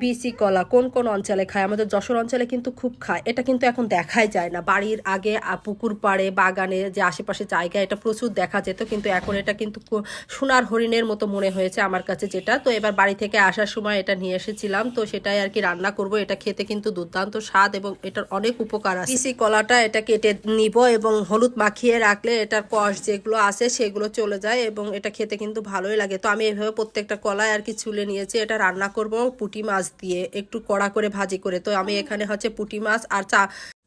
BC কলা কোন কোন অঞ্চলে খায়? আমাদের যশোর অঞ্চলে কিন্তু খুব খায়। এটা কিন্তু এখন দেখাই যায় না। বাড়ির আগে পুকুর পাড়ে, বাগানে যে আশেপাশে জায়গা, এটা প্রচুর দেখা যেত। কিন্তু এখন এটা কিন্তু সোনার হরিণের মতো মনে হয়েছে আমার কাছে যেটা। তো এবার বাড়ি থেকে আসার সময় এটা নিয়ে এসেছিলাম। তো সেটাই আর কি রান্না করব। এটা খেতে কিন্তু দুর্দান্ত স্বাদ এবং এটার অনেক উপকার আছে। বিসি কলাটা এটা কেটে নিব এবং হলুদ মাখিয়ে রাখলে এটার কষ যেগুলো আছে সেগুলো চলে যায় এবং এটা খেতে কিন্তু ভালোই লাগে। তো আমি এভাবে প্রত্যেকটা কলায় আর কি ছুলে নিয়েছি। এটা রান্না করব পুঁটি মাছ দিয়ে একটু কড়া করে ভাজি করে। তো আমি এখানে হচ্ছে পুঁটি মাছ আর চা,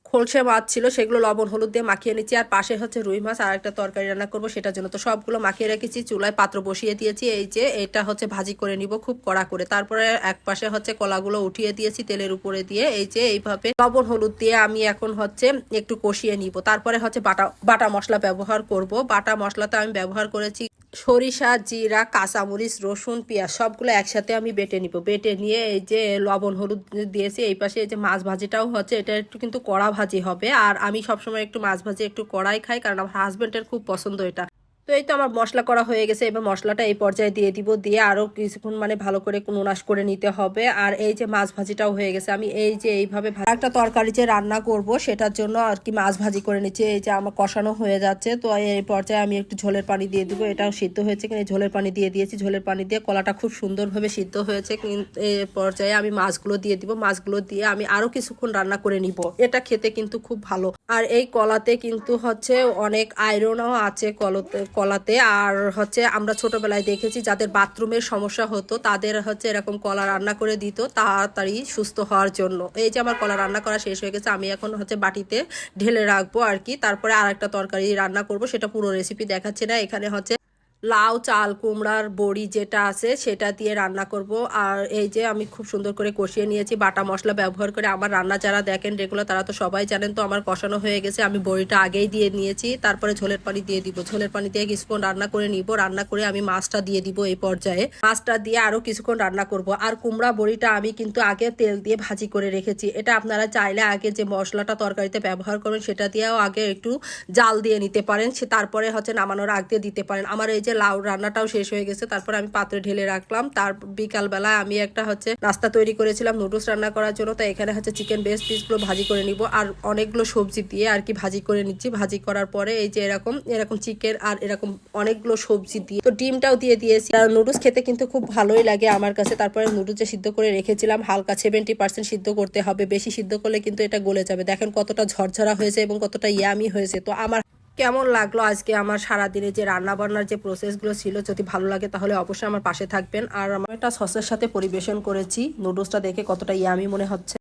খোলসে মাছ ছিল, সেগুলো লবণ, হলুদ দিয়ে মাখিয়ে নিচ্ছি। আর পাশে হচ্ছে রুই মাছ আর একটা তরকারি রান্না করব সেটার জন্য। তো সবগুলো মাখিয়ে রেখেছি, চুলায় পাত্র বসিয়ে দিয়েছি। এই যে এটা হচ্ছে ভাজি করে নিব খুব কড়া করে। তারপরে এক পাশে হচ্ছে কলাগুলো উঠিয়ে দিয়েছি তেলের উপরে দিয়ে। এই যে এইভাবে লবণ, হলুদ দিয়ে আমি এখন হচ্ছে একটু কষিয়ে নিব। তারপরে হচ্ছে বাটা বাটা মশলা ব্যবহার করব। বাটা মশলাতে আমি ব্যবহার করেছি সরিষা, জিরা, কাঁচামরিচ, রসুন, পেঁয়াজ, সবগুলো একসাথে আমি বেটে নিব। বেটে নিয়ে এই যে লবণ, হলুদ দিয়েছি, এই পাশে এই যে মাছ ভাজিটাও হচ্ছে, এটা একটু কিন্তু কড়া ভাজি হবে। আর আমি সবসময় একটু মাছ ভাজি একটু কড়াই খাই, কারণ আমার হাজব্যান্ডের খুব পছন্দ এটা। তো এই তো আমার মশলা করা হয়ে গেছে, এবার মশলাটা এই পর্যায়ে দিয়ে দিব, দিয়ে আরও কিছুক্ষণ মানে ভালো করে নুনাশ করে নিতে হবে। আর এই যে মাছ ভাজিটাও হয়ে গেছে, আমি এই যে এইভাবে একটা তরকারি যে রান্না করব, সেটার জন্য আর কি মাছ ভাজি করে নিচ্ছি, এই যে আমার কষানো হয়ে যাচ্ছে। তো এই পর্যায়ে আমি একটু ঝোলের পানি দিয়ে দিব, এটাও সিদ্ধ হয়েছে কিনা ঝোলের পানি দিয়ে দিয়েছি। ঝোলের পানি দিয়ে কলাটা খুব সুন্দরভাবে সিদ্ধ হয়েছে, কিন্তু এই পর্যায়ে আমি মাছগুলো দিয়ে দিব, মাছগুলো দিয়ে আমি আরও কিছুক্ষণ রান্না করে নিব। এটা খেতে কিন্তু খুব ভালো। আর এই কলাতে কিন্তু হচ্ছে অনেক আয়রনও আছে কলতে কলাতে। আর হচ্ছে আমরা ছোটবেলায় দেখেছি যাদের বাথরুমের সমস্যা হতো, তাদের হচ্ছে এরকম কলা রান্না করে দিত তাড়াতাড়ি সুস্থ হওয়ার জন্য। এই যে আমার কলা রান্না করা শেষ হয়ে গেছে, আমি এখন হচ্ছে বাটিতে ঢেলে রাখব আর কি। তারপরে আর একটা তরকারি রান্না করব, সেটা পুরো রেসিপি দেখাচ্ছে না। এখানে হচ্ছে লাউ, চাল, কুমড়ার বড়ি যেটা আছে সেটা দিয়ে রান্না করব। আর এই যে আমি খুব সুন্দর করে কষিয়ে নিয়েছি বাটা মশলা ব্যবহার করে। আমার রান্না যারা দেখেন রেগুলার তারা তো সবাই জানেন তো আমার কষানো হয়ে গেছে। আমি বড়িটা আগেই দিয়ে নিয়েছি, তারপরে ঝোলের পানি দিয়ে দিব। ঝোলের পানি দিয়ে কিছুক্ষণ রান্না করে নিব। রান্না করে আমি মাছটা দিয়ে দিব এই পর্যায়ে। মাছটা দিয়ে আরও কিছুক্ষণ রান্না করব। আর কুমড়া বড়িটা আমি কিন্তু আগে তেল দিয়ে ভাজি করে রেখেছি। এটা আপনারা চাইলে আগে যে মশলাটা তরকারিতে ব্যবহার করবেন সেটা দিয়েও আগে একটু জাল দিয়ে নিতে পারেন। সে তারপরে হচ্ছে নামানোর আগ দিয়ে দিতে পারেন। আমার এই যে লাউ রান্নাটাও শেষ হয়ে গেছে, তারপর আমি পাত্রে ঢেলে রাখলাম। তার বিকালবেলা আমি একটা হচ্ছে নাস্তা তৈরি করেছিলাম নুডলস রান্না করার জন্য। তো এখানে হচ্ছে চিকেন বেস্ট পিসগুলো ভাজি করে নিব। আর অনেকগুলো সবজি দিয়ে আর কি ভাজি করে নিচ্ছি। ভাজি করার পরে এই যে এরকম এরকম চিকেন আর এরকম অনেকগুলো সবজি দিয়ে। তো ডিমটাও দিয়ে দিয়েছি। আর নুডলস খেতে কিন্তু খুব ভালোই লাগে আমার কাছে। তারপরে নুডলসে সিদ্ধ করে রেখেছিলাম। হালকা সেভেন্টি পার্সেন্ট সিদ্ধ করতে হবে। বেশি সিদ্ধ করলে কিন্তু এটা গলে যাবে। দেখেন কতটা ঝরঝরা হয়েছে এবং কতটা ইয়ামি হয়েছে। তো আমার কেমন লাগল আজকে আমার সারাদিনে যে রান্নাবান্নার যে প্রসেসগুলো ছিল? যদি ভালো লাগে তাহলে অবশ্যই আমার পাশে থাকবেন। আর আমার একটা সসের সাথে পরিবেশন করেছি। নুডলসটা দেখে কতটা ইয়ামি মনে হচ্ছে।